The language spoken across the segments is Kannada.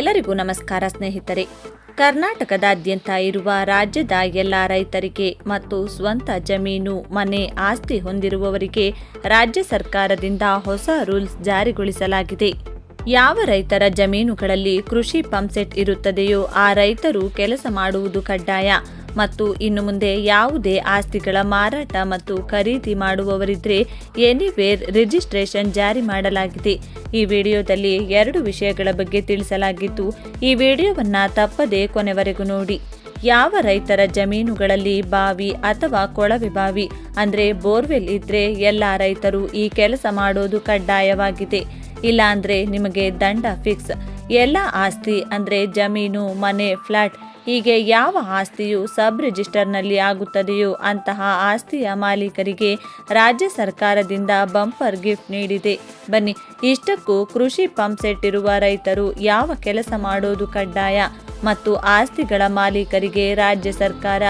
ಎಲ್ಲರಿಗೂ ನಮಸ್ಕಾರ ಸ್ನೇಹಿತರೆ. ಕರ್ನಾಟಕದಾದ್ಯಂತ ಇರುವ ರಾಜ್ಯದ ಎಲ್ಲ ರೈತರಿಗೆ ಮತ್ತು ಸ್ವಂತ ಜಮೀನು, ಮನೆ ಆಸ್ತಿ ಹೊಂದಿರುವವರಿಗೆ ರಾಜ್ಯ ಸರ್ಕಾರದಿಂದ ಹೊಸ ರೂಲ್ಸ್ ಜಾರಿಗೊಳಿಸಲಾಗಿದೆ. ಯಾವ ರೈತರ ಜಮೀನುಗಳಲ್ಲಿ ಕೃಷಿ ಪಂಪ್ಸೆಟ್ ಇರುತ್ತದೆಯೋ ಆ ರೈತರು ಕೆಲಸ ಮಾಡುವುದು ಕಡ್ಡಾಯ ಮತ್ತು ಇನ್ನು ಮುಂದೆ ಯಾವುದೇ ಆಸ್ತಿಗಳ ಮಾರಾಟ ಮತ್ತು ಖರೀದಿ ಮಾಡುವವರಿದ್ರೆ ಎನಿವೇರ್ ರಿಜಿಸ್ಟ್ರೇಷನ್ ಜಾರಿ ಮಾಡಲಾಗಿದೆ. ಈ ವಿಡಿಯೋದಲ್ಲಿ ಎರಡು ವಿಷಯಗಳ ಬಗ್ಗೆ ತಿಳಿಸಲಾಗಿದ್ದು, ಈ ವಿಡಿಯೋವನ್ನ ತಪ್ಪದೇ ಕೊನೆವರೆಗೂ ನೋಡಿ. ಯಾವ ರೈತರ ಜಮೀನುಗಳಲ್ಲಿ ಬಾವಿ ಅಥವಾ ಕೊಳವೆ ಬಾವಿ, ಅಂದ್ರೆ ಬೋರ್ವೆಲ್ ಇದ್ರೆ ಎಲ್ಲ ರೈತರು ಈ ಕೆಲಸ ಮಾಡೋದು ಕಡ್ಡಾಯವಾಗಿದೆ. ಇಲ್ಲ ಅಂದ್ರೆ ನಿಮಗೆ ದಂಡ ಫಿಕ್ಸ್. ಎಲ್ಲ ಆಸ್ತಿ ಅಂದ್ರೆ ಜಮೀನು, ಮನೆ, ಫ್ಲಾಟ್ ಹೀಗೆ ಯಾವ ಆಸ್ತಿಯು ಸಬ್ ರಿಜಿಸ್ಟರ್ನಲ್ಲಿ ಆಗುತ್ತದೆಯೋ ಅಂತಹ ಆಸ್ತಿಯ ಮಾಲೀಕರಿಗೆ ರಾಜ್ಯ ಸರ್ಕಾರದಿಂದ ಬಂಪರ್ ಗಿಫ್ಟ್ ನೀಡಿದೆ. ಬನ್ನಿ, ಇಷ್ಟಕ್ಕೂ ಕೃಷಿ ಪಂಪ್ಸೆಟ್ ಇರುವ ರೈತರು ಯಾವ ಕೆಲಸ ಮಾಡೋದು ಕಡ್ಡಾಯ? ಮತ್ತು ಆಸ್ತಿಗಳ ಮಾಲೀಕರಿಗೆ ರಾಜ್ಯ ಸರ್ಕಾರ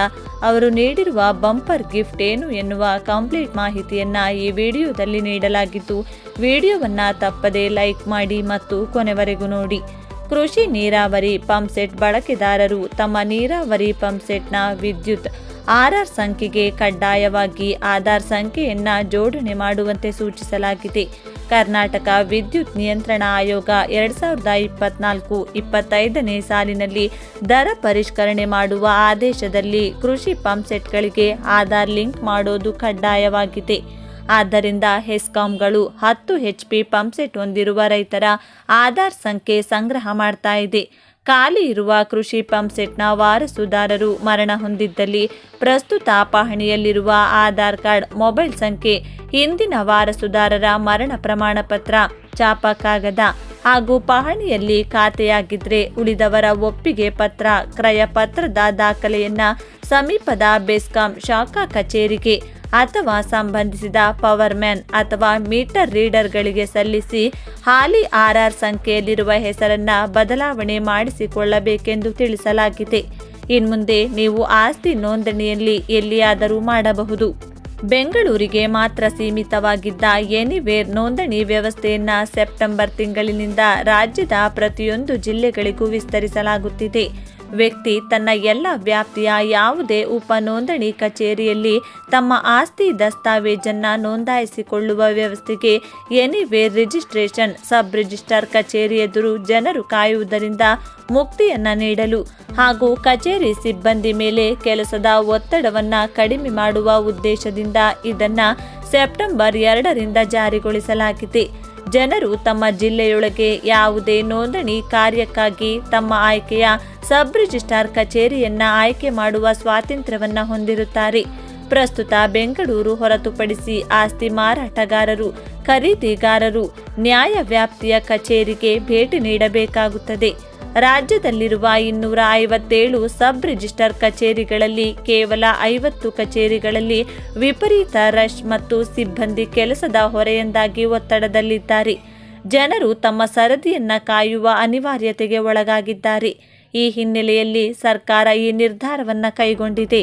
ಅವರು ನೀಡಿರುವ ಬಂಪರ್ ಗಿಫ್ಟ್ ಏನು ಎನ್ನುವ ಕಂಪ್ಲೀಟ್ ಮಾಹಿತಿಯನ್ನು ಈ ವಿಡಿಯೋದಲ್ಲಿ ನೀಡಲಾಗಿದ್ದು, ವಿಡಿಯೋವನ್ನ ತಪ್ಪದೇ ಲೈಕ್ ಮಾಡಿ ಮತ್ತು ಕೊನೆವರೆಗೂ ನೋಡಿ. ಕೃಷಿ ನೀರಾವರಿ ಪಂಪ್ಸೆಟ್ ಬಳಕೆದಾರರು ತಮ್ಮ ನೀರಾವರಿ ಪಂಪ್ಸೆಟ್ನ ವಿದ್ಯುತ್ ಆರ್ಆರ್ ಸಂಖ್ಯೆಗೆ ಕಡ್ಡಾಯವಾಗಿ ಆಧಾರ್ ಸಂಖ್ಯೆಯನ್ನ ಜೋಡಣೆ ಮಾಡುವಂತೆ ಸೂಚಿಸಲಾಗಿದೆ. ಕರ್ನಾಟಕ ವಿದ್ಯುತ್ ನಿಯಂತ್ರಣ ಆಯೋಗ ಎರಡ್ ಸಾವಿರದ ಇಪ್ಪತ್ನಾಲ್ಕು ಇಪ್ಪತ್ತೈದನೇ ಸಾಲಿನಲ್ಲಿ ದರ ಪರಿಷ್ಕರಣೆ ಮಾಡುವ ಆದೇಶದಲ್ಲಿ ಕೃಷಿ ಪಂಪ್ಸೆಟ್ಗಳಿಗೆ ಆಧಾರ್ ಲಿಂಕ್ ಮಾಡೋದು ಕಡ್ಡಾಯವಾಗಿದೆ. ಆದ್ದರಿಂದ ಹೆಸ್ಕಾಂಗಳು ಹತ್ತು ಎಚ್ ಪಿ ಪಂಪ್ಸೆಟ್ ಹೊಂದಿರುವ ರೈತರ ಆಧಾರ್ ಸಂಖ್ಯೆ ಸಂಗ್ರಹ ಮಾಡ್ತಾ ಇದೆ. ಖಾಲಿ ಇರುವ ಕೃಷಿ ಪಂಪ್ಸೆಟ್ನ ವಾರಸುದಾರರು ಮರಣ ಹೊಂದಿದ್ದಲ್ಲಿ ಪ್ರಸ್ತುತ ಪಹಣಿಯಲ್ಲಿರುವ ಆಧಾರ್ ಕಾರ್ಡ್, ಮೊಬೈಲ್ ಸಂಖ್ಯೆ, ಹಿಂದಿನ ವಾರಸುದಾರರ ಮರಣ ಪ್ರಮಾಣ ಪತ್ರ ಹಾಗೂ ಪಹಣಿಯಲ್ಲಿ ಖಾತೆಯಾಗಿದ್ರೆ ಉಳಿದವರ ಒಪ್ಪಿಗೆ ಪತ್ರ ಕ್ರಯ ಪತ್ರದ ದಾಖಲೆಯನ್ನ ಸಮೀಪದ ಬೆಸ್ಕಾಂ ಶಾಖಾ ಕಚೇರಿಗೆ ಅಥವಾ ಸಂಬಂಧಿಸಿದ ಪವರ್ ಮ್ಯಾನ್ ಅಥವಾ ಮೀಟರ್ ರೀಡರ್ಗಳಿಗೆ ಸಲ್ಲಿಸಿ ಹಾಲಿ ಆರ್ಆರ್ ಸಂಖ್ಯೆಯಲ್ಲಿರುವ ಹೆಸರನ್ನ ಬದಲಾವಣೆ ಮಾಡಿಸಿಕೊಳ್ಳಬೇಕೆಂದು ತಿಳಿಸಲಾಗಿದೆ. ಇನ್ಮುಂದೆ ನೀವು ಆಸ್ತಿ ನೋಂದಣಿಯಲ್ಲಿ ಎಲ್ಲಿಯಾದರೂ ಮಾಡಬಹುದು. ಬೆಂಗಳೂರಿಗೆ ಮಾತ್ರ ಸೀಮಿತವಾಗಿದ್ದ ಎನಿವೇರ್ ನೋಂದಣಿ ವ್ಯವಸ್ಥೆಯನ್ನ ಸೆಪ್ಟೆಂಬರ್ ತಿಂಗಳಿನಿಂದ ರಾಜ್ಯದ ಪ್ರತಿಯೊಂದು ಜಿಲ್ಲೆಗಳಿಗೂ ವಿಸ್ತರಿಸಲಾಗುತ್ತಿದೆ. ವ್ಯಕ್ತಿ ತನ್ನ ಎಲ್ಲ ವ್ಯಾಪ್ತಿಯ ಯಾವುದೇ ಉಪ ನೋಂದಣಿ ಕಚೇರಿಯಲ್ಲಿ ತಮ್ಮ ಆಸ್ತಿ ದಸ್ತಾವೇಜನ್ನು ನೋಂದಾಯಿಸಿಕೊಳ್ಳುವ ವ್ಯವಸ್ಥೆಗೆ ಎನಿವೇ ರಿಜಿಸ್ಟ್ರೇಷನ್ ಸಬ್ ರಿಜಿಸ್ಟರ್ ಕಚೇರಿ ಎದುರು ಜನರು ಕಾಯುವುದರಿಂದ ಮುಕ್ತಿಯನ್ನು ನೀಡಲು ಹಾಗೂ ಕಚೇರಿ ಸಿಬ್ಬಂದಿ ಮೇಲೆ ಕೆಲಸದ ಒತ್ತಡವನ್ನ ಕಡಿಮೆ ಮಾಡುವ ಉದ್ದೇಶದಿಂದ ಇದನ್ನು ಸೆಪ್ಟೆಂಬರ್ ಎರಡರಿಂದ ಜಾರಿಗೊಳಿಸಲಾಗಿದೆ. ಜನರು ತಮ್ಮ ಜಿಲ್ಲೆಯೊಳಗೆ ಯಾವುದೇ ನೋಂದಣಿ ಕಾರ್ಯಕ್ಕಾಗಿ ತಮ್ಮ ಆಯ್ಕೆಯ ಸಬ್ ರಿಜಿಸ್ಟ್ರಾರ್ ಕಚೇರಿಯನ್ನ ಆಯ್ಕೆ ಮಾಡುವ ಸ್ವಾತಂತ್ರ್ಯವನ್ನು ಹೊಂದಿರುತ್ತಾರೆ. ಪ್ರಸ್ತುತ ಬೆಂಗಳೂರು ಹೊರತುಪಡಿಸಿ ಆಸ್ತಿ ಮಾರಾಟಗಾರರು, ಖರೀದಿಗಾರರು, ನ್ಯಾಯ ವ್ಯಾಪ್ತಿಯ ಕಚೇರಿಗೆ ಭೇಟಿ ನೀಡಬೇಕಾಗುತ್ತದೆ. ರಾಜ್ಯದಲ್ಲಿರುವ ಇನ್ನೂರ ಐವತ್ತೇಳು ಸಬ್ ರಿಜಿಸ್ಟರ್ ಕಚೇರಿಗಳಲ್ಲಿ ಕೇವಲ ಐವತ್ತು ಕಚೇರಿಗಳಲ್ಲಿ ವಿಪರೀತ ರಶ್ ಮತ್ತು ಸಿಬ್ಬಂದಿ ಕೆಲಸದ ಹೊರೆಯಿಂದಾಗಿ ಒತ್ತಡದಲ್ಲಿದ್ದಾರೆ. ಜನರು ತಮ್ಮ ಸರದಿಯನ್ನ ಕಾಯುವ ಅನಿವಾರ್ಯತೆಗೆ ಒಳಗಾಗಿದ್ದಾರೆ. ಈ ಹಿನ್ನೆಲೆಯಲ್ಲಿ ಸರ್ಕಾರ ಈ ನಿರ್ಧಾರವನ್ನು ಕೈಗೊಂಡಿದೆ.